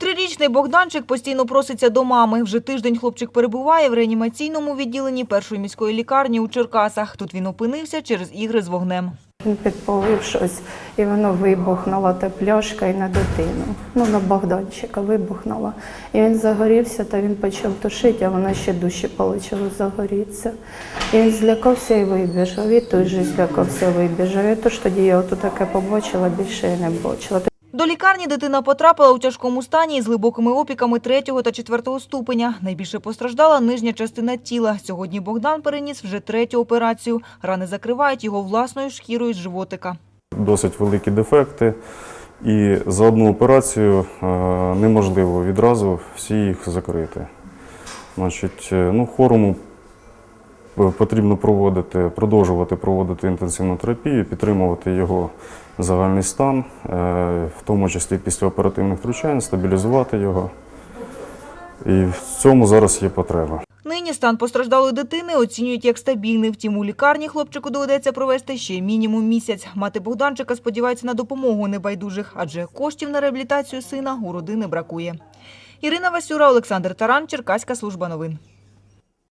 Трирічний Богданчик постійно проситься до мами. Вже тиждень хлопчик перебуває в реанімаційному відділенні першої міської лікарні у Черкасах. Тут він опинився через ігри з вогнем. Він підпалив щось, і воно вибухнуло, та пляшка і на дитину. Ну, на Богданчика вибухнуло. І він загорівся, та він почав тушити, а воно ще дужче почало загорітися. І він злякався і вибіжав. І той же злякався вибіжав. І то ж тоді я ото таке побачила, більше я не бачила. До лікарні дитина потрапила у тяжкому стані із глибокими опіками третього та четвертого ступеня. Найбільше постраждала нижня частина тіла. Сьогодні Богдан переніс вже третю операцію. Рани закривають його власною шкірою з животика. досить великі дефекти, і за одну операцію е, неможливо відразу всі їх закрити. Значить, е, ну, хворому п- потрібно проводити, продовжувати проводити інтенсивну терапію, підтримувати його загальний стан, е, в тому числі після оперативних втручань, стабілізувати його. І в цьому зараз є потреба. Нині стан постраждалої дитини оцінюють як стабільний. Втім, у лікарні хлопчику доведеться провести ще мінімум місяць. Мати Богданчика сподівається на допомогу небайдужих, адже коштів на реабілітацію сина у родини бракує. Ірина Васюра, Олександр Таран, Черкаська служба новин.